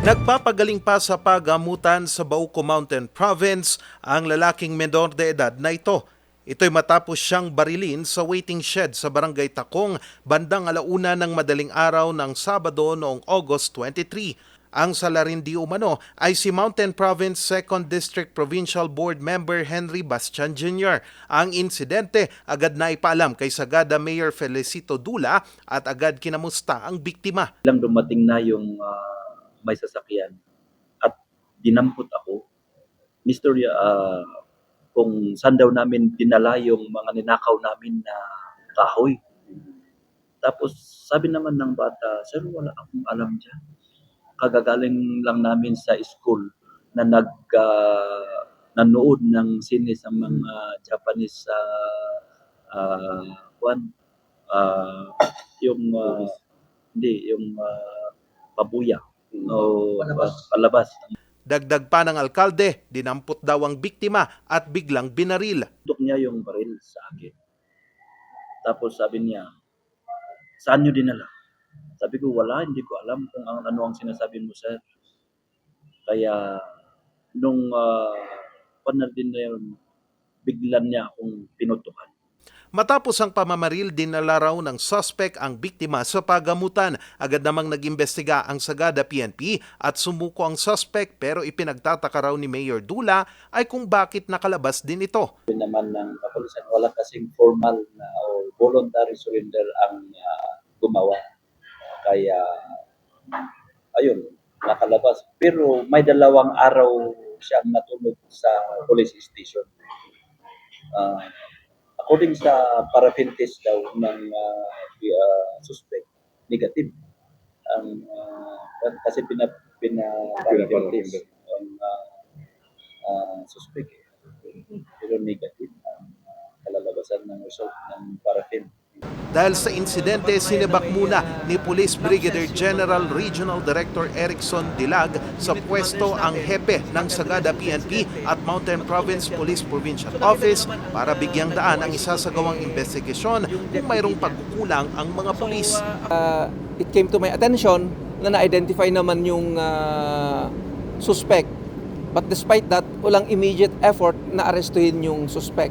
Nagpapagaling pa sa pagamutan sa Bauco Mountain Province ang lalaking menor de edad na ito. Ito'y matapos siyang barilin sa waiting shed sa Barangay Takong bandang alauna ng madaling araw ng Sabado noong August 23. Ang salarin di umano ay si Mountain Province 2nd District Provincial Board Member Henry Bastian Jr. Ang insidente agad na ipaalam kay Sagada Mayor Felicito Dula at agad kinamusta ang biktima. lang dumating na yung ah, may sasakyan at dinampot ako. Mystery, ah, kung saan daw namin dinala yung mga ninakaw namin na kahoy. Tapos sabi naman ng bata, Sir, wala akong alam dyan. Kagagaling lang namin sa school na nag ah, nanood ng sine sa mga Japanese sa uh, one, ah, yung ah, hindi yung ah, pabuya o palabas. palabas. Dagdag pa ng alkalde, dinampot daw ang biktima at biglang binaril. Tutok niya yung baril sa akin. Tapos sabi niya, saan niyo dinala? Sabi ko, wala, hindi ko alam kung ang, ano ang sinasabi mo, sir. Kaya, nung uh, panal din na yun, biglan niya akong pinutukan. Matapos ang pamamaril, dinala raw ng suspect ang biktima sa pagamutan. Agad namang nag-imbestiga ang Sagada PNP at sumuko ang suspect pero ipinagtataka raw ni Mayor Dula ay kung bakit nakalabas din ito. Naman ng kapulisan, wala kasing formal na o voluntary surrender ang ah, gumawa. Kaya, ayun, nakalabas. Pero may dalawang araw siyang natulog sa police station. Ah, according sa paraffin test daw ng ah, ah, suspect, negative. Ang ah, kasi pina, pina paraffin test ang ah, ah, suspect. eh. Pero negative ang ah, kalalabasan ng result ng paraffin. Dahil sa insidente, sinibak muna ni Police Brigadier General Regional Director Erickson Dilag sa pwesto ang hepe ng Sagada PNP at Mountain Province Police Provincial Office para bigyang daan ang isasagawang investigasyon kung mayroong pagkukulang ang mga pulis. uh, it came to my attention na na-identify naman yung uh, suspect. But despite that, walang immediate effort na arestuhin yung suspect.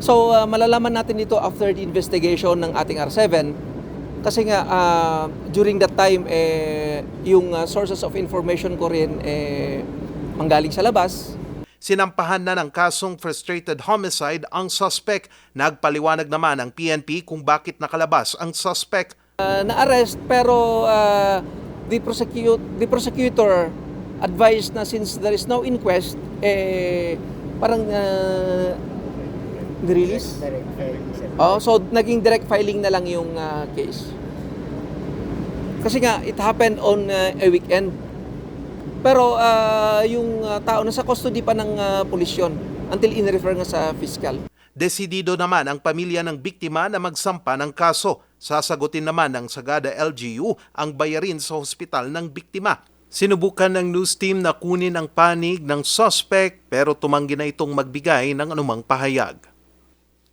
So, uh, malalaman natin ito after the investigation ng ating R7 kasi nga uh, during that time eh yung uh, sources of information ko rin eh manggaling sa labas Sinampahan na ng kasong frustrated homicide ang suspect. Nagpaliwanag naman ang PNP kung bakit nakalabas ang suspect. Uh, na-arrest pero uh, the prosecute the prosecutor advised na since there is no inquest eh parang uh, release Oh, so naging direct filing na lang yung uh, case. Kasi nga it happened on uh, a weekend. Pero uh, yung uh, tao nasa custody pa ng uh, pulisyon until in-refer nga sa fiscal. Desidido naman ang pamilya ng biktima na magsampa ng kaso. Sasagutin naman ng Sagada LGU ang bayarin sa hospital ng biktima. Sinubukan ng news team na kunin ang panig ng suspect pero tumanggi na itong magbigay ng anumang pahayag.